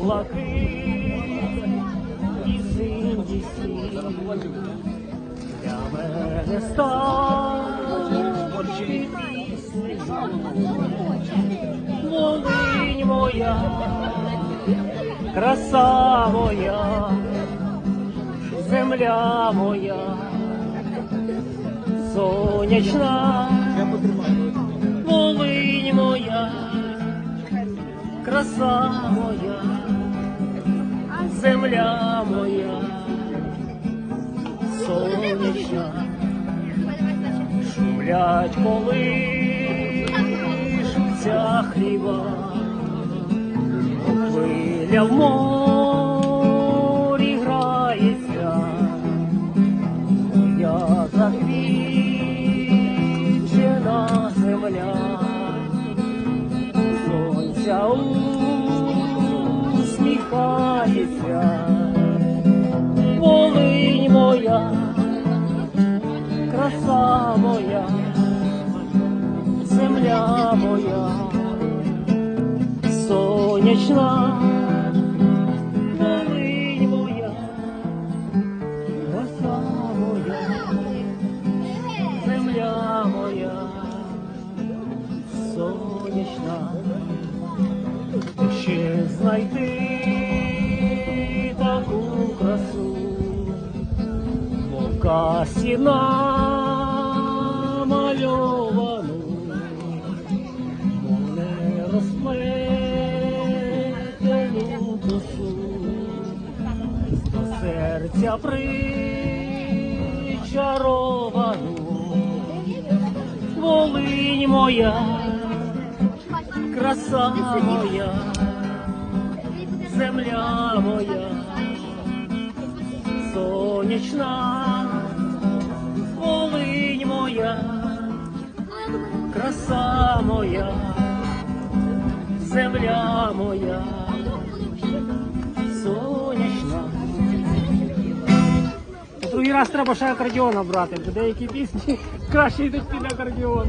блакит і синій сніг. Для мене старші пісні. Волинь моя, краса моя, земля моя, сонячна, Волинь моя, краса моя, земля моя, сонячна, шумлять колишуться хліба, хвиля в морі краса моя, земля моя, сонячна, Волинь моя, краса моя, земля моя, сонячна, ще знайти таку красу, мов касі намальовану, не розплетену косу, до серця причаровану, Волинь моя, краса моя, земля моя, сонячна, краса моя, земля моя, сонячна. Другий раз треба ще акордіона брати, бо деякі пісні краще йдуть під акордіон.